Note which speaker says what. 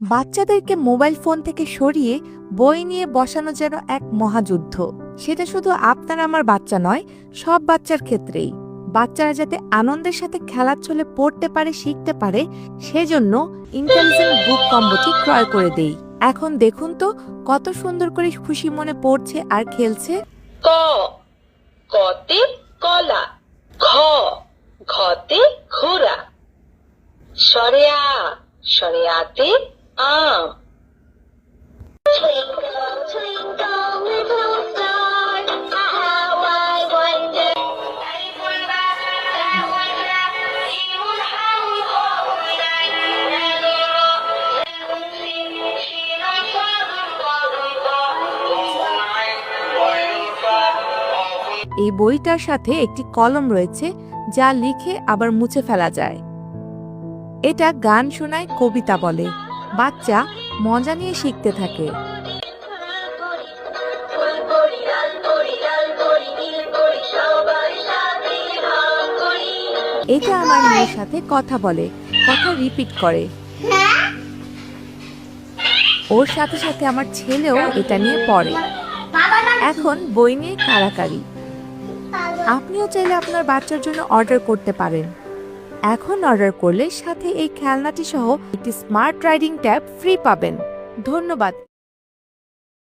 Speaker 1: বাচ্চাদেরকে mobile phone থেকে সরিয়ে বই নিয়ে বসানো যেন এক মহাযুদ্ধ। সেটা শুধু আপনার আমার বাচ্চা নয়, সব বাচ্চার ক্ষেত্রেই। বাচ্চারা যাতে আনন্দের সাথে খেলার ছলে পড়তে পারে, শিখতে পারে, সেজন্য ইন্টেলিজেন্ট বুক কম্বোটি ক্রয় করে দেই। এখন দেখুন তো কত সুন্দর করে খুশি মনে পড়ছে আর খেলছে।
Speaker 2: ক কতে কলা, ঘ, ঘতে ঘোড়া। সরেয়া, সরেয়াতে
Speaker 1: এই বইটার সাথে একটি কলম রয়েছে যা লিখে আবার মুছে ফেলা যায়। এটা গান শোনায় কবিতা বলে। বাচ্চা মজা নিয়ে শিখতে থাকে। এটা আমার মেয়ের সাথে কথা বলে, কথা রিপিট করে। ওর সাথে সাথে আমার ছেলেও এটা নিয়ে পড়ে। এখন বই নিয়ে কারাকারি আপনিও চাইলে আপনার বাচ্চার জন্য অর্ডার করতে পারেন। এখন অর্ডার করলে সাথে এই খেলনাটি সহ একটি স্মার্ট রাইডিং ট্যাব ফ্রি পাবেন। ধন্যবাদ।